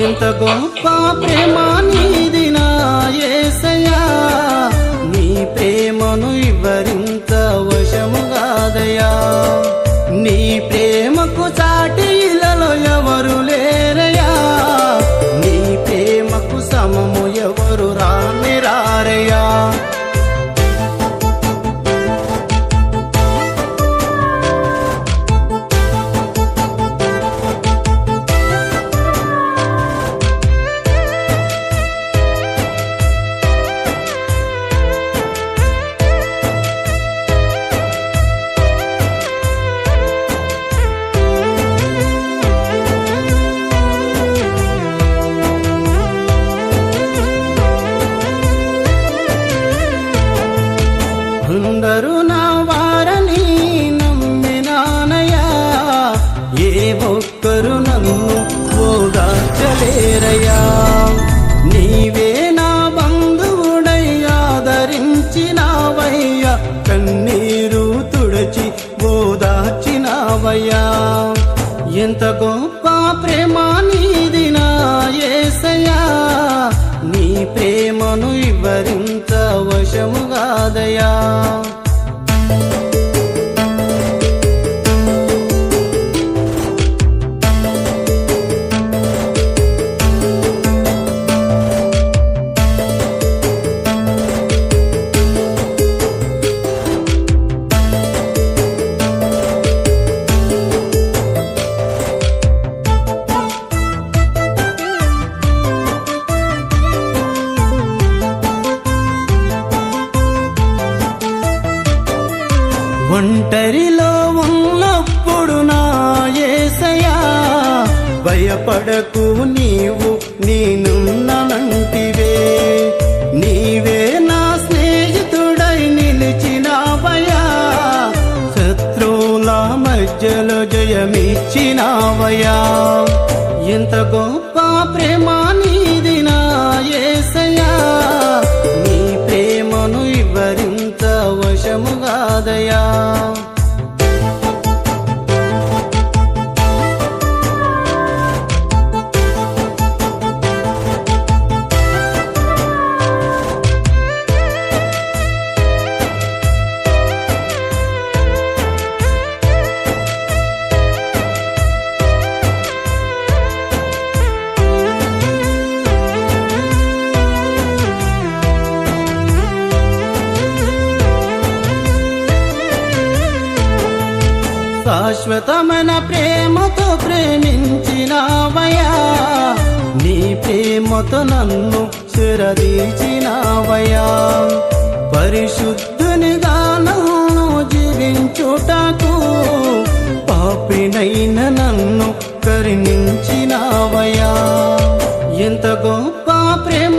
ఎంత గొప్ప ప్రేమ నీది నా యేసయ్యా నీ ప్రేమను ఇవ్వరింది అందరూ నా వారని నమ్మినానయా ఏ ఒక్కరు నన్ను ఓదార్చలేరయ్యా. నీవే నా బంధువుడై ఆదరించినావయ్యా. కన్నీరు తుడచి ఓదార్చినావయ్యా. ఎంత గొప్ప ప్రేమ నీది నీ ప్రేమను వివరించ వశము ఒంటరిలో ఉన్నప్పుడు నా ఏసయా భయపడకు నీవు నేనున్నానంటివే నీవే నా స్నేహితుడై నిలిచినావయా శత్రువుల మధ్యలో జయమిచ్చినావయా ఎంత గొప్ప ప్రేమ నీది నా ఏ శాశ్వతమన ప్రేమతో ప్రేమించినావయా నీ ప్రేమతో నన్ను శరదీచినావయా పరిశుద్ధుని నన్ను జీవించుటకు పాపినైన నన్ను కరుణించినావయా ఎంత గొప్ప ప్రేమ